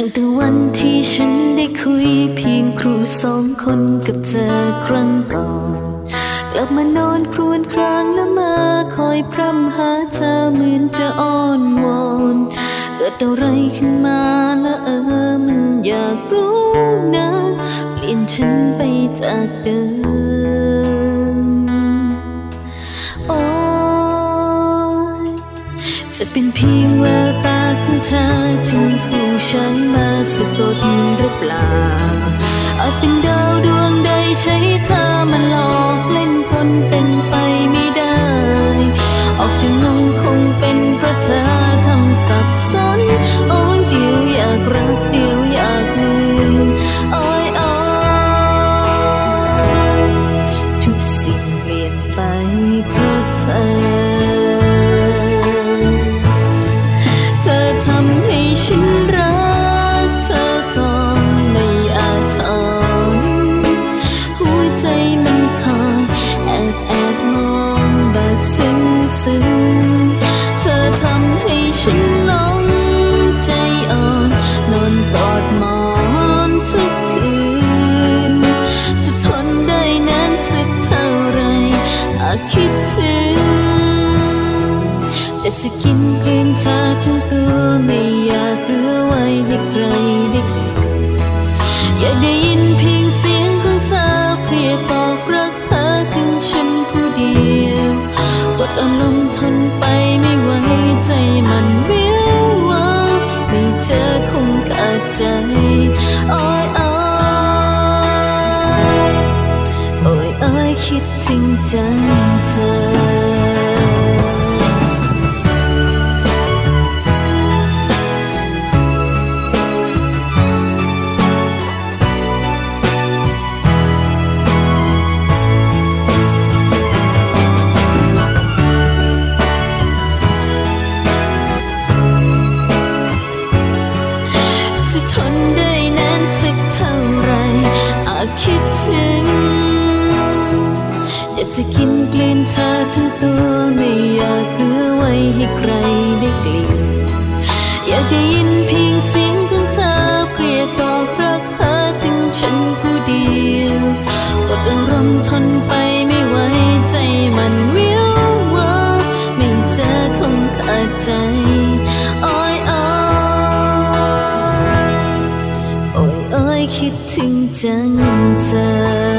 ตั้งแต่วันที่ฉันได้คุยเพียงครูสองคนกับเธอครั้งก่อน กลับมานอนครวญครางและมาคอยพร่ำหาเธอเหมือนจะอ้อนวอนเกิดอะไรขึ้นมาและเออมันอยากรู้นะ เปลี่ยนฉันไปจากเดิมโอ้ยจะเป็นเพียงแววตาของเธอที่มีผู้ ใช้มาสะกดหรือเปล่า อาจเป็นดาวดวงใดใช้เธอมาหลอกเล่นคนเป็นไปไม่ได้ ออกจะงงคงเป็นเพราะเธอทำสับสนโอ้ยเดียวอยากรักเดียวอยากลืมโอ้ยโอ้ยทุกสิ่งเปลี่ยนไปเพราะเธอเธอทำให้ฉันรัก ฉันหลงใจอ่อนนอนกอดหมอนทุกคืน จะทนได้นานสักเท่าไรหากคิดถึง แต่จะกินกลืนเธอทั้งตัวไม่อยากเหลือไว้ให้ใครได้อยากได้ยิน ใจมันวิววาไม่เธอคงขาดใจโอ้ยโอ้ยโอ้ยโอ้ยคิดถึงจัง จะกินกลืนเธอทั้งตัวไม่อยากเหลือไว้ให้ใครได้กลิ่นอยากได้ยินเพียงเสียงของเธอเรียกบอกรักเธอถึงฉันผู้เดียวกดอารมณ์ทนไปไม่ไหวใจมันวิววาไม่เจอคงขาดใจอ้ยอ้ยโอ้ยอ้ยคิดถึงจังเธอ